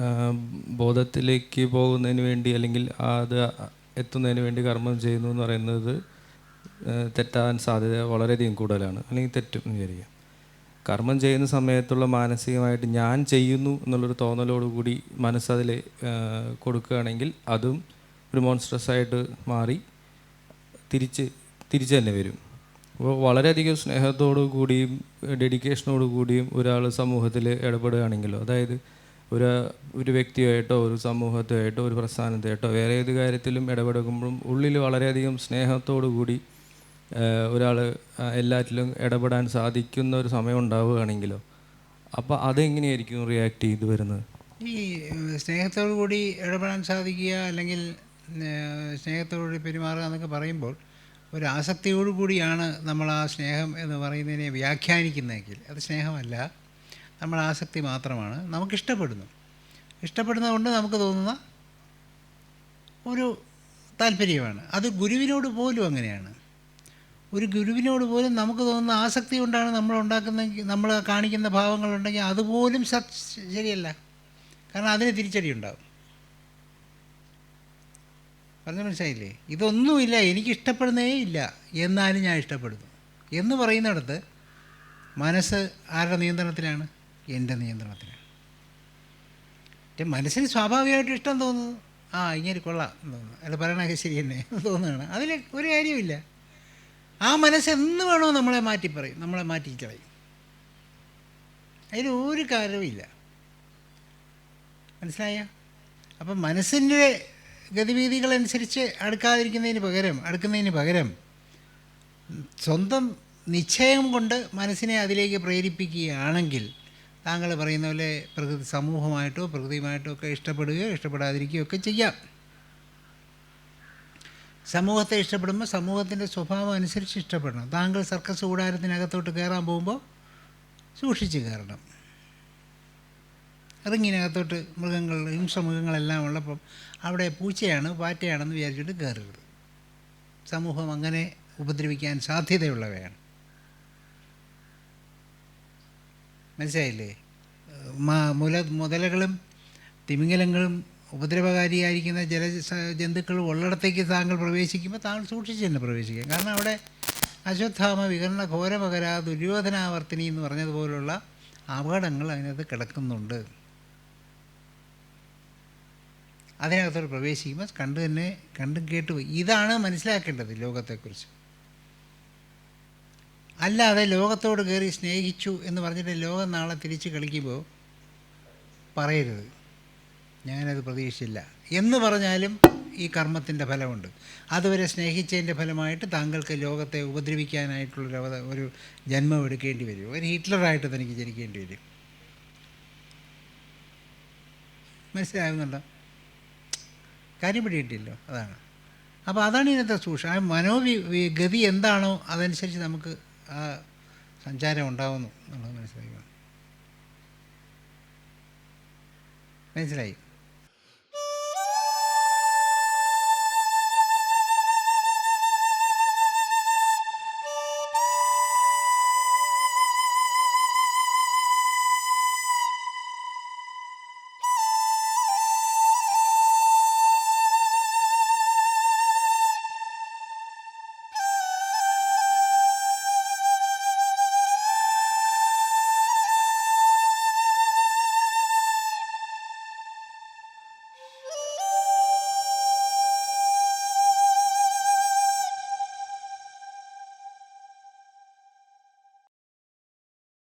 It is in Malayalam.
ആ, ബോധത്തിലേക്ക് പോകുന്നതിന് വേണ്ടി അല്ലെങ്കിൽ അത് എത്തുന്നതിന് വേണ്ടി കർമ്മം ചെയ്യുന്നു എന്ന് പറയുന്നത് തെറ്റാൻ സാധ്യത വളരെയധികം കൂടുതലാണ്. അല്ലെങ്കിൽ തെറ്റും എന്ന് വിചാരിക്കുക കർമ്മം ചെയ്യുന്ന സമയത്തുള്ള മാനസികമായിട്ട് ഞാൻ ചെയ്യുന്നു എന്നുള്ളൊരു തോന്നലോടുകൂടി മനസ്സതിൽ കൊടുക്കുകയാണെങ്കിൽ അതും ഒരു മോൺസ്ട്രസ് ആയിട്ട് മാറി തിരിച്ച് തിരിച്ച് തന്നെ വരും. വളരെയധികം സ്നേഹത്തോടു കൂടിയും ഡെഡിക്കേഷനോടു കൂടിയും ഒരാൾ സമൂഹത്തിൽ ഇടപെടുകയാണെങ്കിലോ അതായത് ഒരു ഒരു വ്യക്തിയായിട്ടോ ഒരു സമൂഹത്തെയായിട്ടോ ഒരു പ്രസ്ഥാനത്തെയായിട്ടോ വേറെ ഏത് കാര്യത്തിലും ഇടപെടുമ്പോഴും ഉള്ളിൽ വളരെയധികം സ്നേഹത്തോടു കൂടി ഒരാൾ എല്ലാറ്റിലും ഇടപെടാൻ സാധിക്കുന്ന ഒരു സമയം ഉണ്ടാവുകയാണെങ്കിലോ അപ്പോൾ അതെങ്ങനെയായിരിക്കും റിയാക്ട് ചെയ്ത് വരുന്നത്? ഈ സ്നേഹത്തോടു കൂടി ഇടപെടാൻ സാധിക്കുക അല്ലെങ്കിൽ സ്നേഹത്തോടുകൂടി സ്നേഹത്തോടു കൂടി പെരുമാറുക എന്നൊക്കെ പറയുമ്പോൾ ഒരു ആസക്തിയോടു കൂടിയാണ് നമ്മൾ ആ സ്നേഹം എന്ന് പറയുന്നതിനെ വ്യാഖ്യാനിക്കുന്നതെങ്കിൽ അത് സ്നേഹമല്ല. നമ്മൾ ആസക്തി മാത്രമാണ്. നമുക്കിഷ്ടപ്പെടുന്നു. ഇഷ്ടപ്പെടുന്നത് കൊണ്ട് നമുക്ക് തോന്നുന്ന ഒരു താല്പര്യമാണ്. അത് ഗുരുവിനോട് പോലും അങ്ങനെയാണ്. ഒരു ഗുരുവിനോട് പോലും നമുക്ക് തോന്നുന്ന ആസക്തി കൊണ്ടാണ് നമ്മൾ ഉണ്ടാക്കുന്ന നമ്മൾ കാണിക്കുന്ന ഭാവങ്ങളുണ്ടെങ്കിൽ അതുപോലും സത് ശരിയല്ല. കാരണം അതിന് തിരിച്ചടി ഉണ്ടാവും. പറഞ്ഞ മനസ്സിലായില്ലേ? ഇതൊന്നുമില്ല എനിക്ക് ഇഷ്ടപ്പെടുന്നേ ഇല്ല. എന്നാലും ഞാൻ ഇഷ്ടപ്പെടുന്നു. എന്ന് പറയുന്നിടത്ത് മനസ്സ് ആരുടെ നിയന്ത്രണത്തിലാണ്? എന്റെ നിയന്ത്രണത്തിലാണ്. മനസ്സിന് സ്വാഭാവികമായിട്ട് ഇഷ്ടം തോന്നുന്നു. ആ ഇങ്ങനെ കൊള്ളാം എന്ന് തോന്നുന്നു. അല്ല പറയണൊക്കെ ശരി തന്നെ തോന്നുകയാണ്. അതിൽ ഒരു കാര്യമില്ല ആ മനസ്സ് എന്ന് വേണോ നമ്മളെ മാറ്റി പറയും നമ്മളെ മാറ്റി കളയും. അതിലൊരു കാര്യവും ഇല്ല മനസ്സിലായ? അപ്പം മനസ്സിന്റെ ഗതിവിധികളനുസരിച്ച് അടുക്കാതിരിക്കുന്നതിന് പകരം അടുക്കുന്നതിന് പകരം സ്വന്തം നിശ്ചയം കൊണ്ട് മനസ്സിനെ അതിലേക്ക് പ്രേരിപ്പിക്കുകയാണെങ്കിൽ താങ്കൾ പറയുന്ന പോലെ പ്രകൃതി സമൂഹമായിട്ടോ പ്രകൃതിയുമായിട്ടോ ഒക്കെ ഇഷ്ടപ്പെടുകയോ ഇഷ്ടപ്പെടാതിരിക്കുകയോ ഒക്കെ ചെയ്യാം. സമൂഹത്തെ ഇഷ്ടപ്പെടുമ്പോൾ സമൂഹത്തിന്റെ സ്വഭാവം അനുസരിച്ച് ഇഷ്ടപ്പെടണം. താങ്കൾ സർക്കസ് കൂടാരത്തിനകത്തോട്ട് കയറാൻ പോകുമ്പോൾ സൂക്ഷിച്ച് കയറണം. റിങ്ങിനകത്തോട്ട് മൃഗങ്ങൾ ഹിംസമൃഗങ്ങളെല്ലാം ഉള്ളപ്പം അവിടെ പൂച്ചയാണ് പാറ്റയാണെന്ന് വിചാരിച്ചിട്ട് കയറരുത്. സമൂഹം അങ്ങനെ ഉപദ്രവിക്കാൻ സാധ്യതയുള്ളവയാണ്. മനസ്സിലായില്ലേ? മുല മുതലകളും തിമിംഗലങ്ങളും ഉപദ്രവകാരിയായിരിക്കുന്ന ജല ജന്തുക്കൾ ഉള്ളിടത്തേക്ക് താങ്കൾ പ്രവേശിക്കുമ്പോൾ താങ്കൾ സൂക്ഷിച്ച് തന്നെ പ്രവേശിക്കുക കാരണം അവിടെ അശ്വത്ഥാമ വികരണ ഘോരമകര ദുര്യോധനാവർത്തിനി എന്ന് പറഞ്ഞതുപോലുള്ള അപകടങ്ങൾ അതിനകത്ത് കിടക്കുന്നുണ്ട്. അതിനകത്തോട്ട് പ്രവേശിക്കുമ്പോൾ കണ്ടു തന്നെ കണ്ടും കേട്ടു ഇതാണ് മനസ്സിലാക്കേണ്ടത് ലോകത്തെക്കുറിച്ച്. അല്ലാതെ ലോകത്തോട് കയറി സ്നേഹിച്ചു എന്ന് പറഞ്ഞിട്ട് ലോകം നാളെ തിരിച്ച് കളിക്കുമ്പോൾ പറയരുത്. ഞാനത് പ്രതീക്ഷിച്ചില്ല. എന്ന് പറഞ്ഞാലും ഈ കർമ്മത്തിന്റെ ഫലമുണ്ട്. അതുവരെ സ്നേഹിച്ചതിന്റെ ഫലമായിട്ട് താങ്കൾക്ക് ലോകത്തെ ഉപദ്രവിക്കാനായിട്ടുള്ളൊരു ഒരു ജന്മം എടുക്കേണ്ടി വരും. ഒരു ഹിറ്റ്ലറായിട്ട് തനിക്ക് ജനിക്കേണ്ടി വരും. മനസ്സിലാകുന്നുണ്ടോ കാര്യം പിടികിട്ടില്ലോ അതാണ്. അപ്പോൾ അതാണ് ഇതിനകത്തെ സൂക്ഷ്മം. ആ മനോവി ഗതി എന്താണോ അതനുസരിച്ച് നമുക്ക് ആ സഞ്ചാരം ഉണ്ടാവുന്നു എന്നുള്ളത് മനസ്സിലാക്കുക മനസ്സിലായി?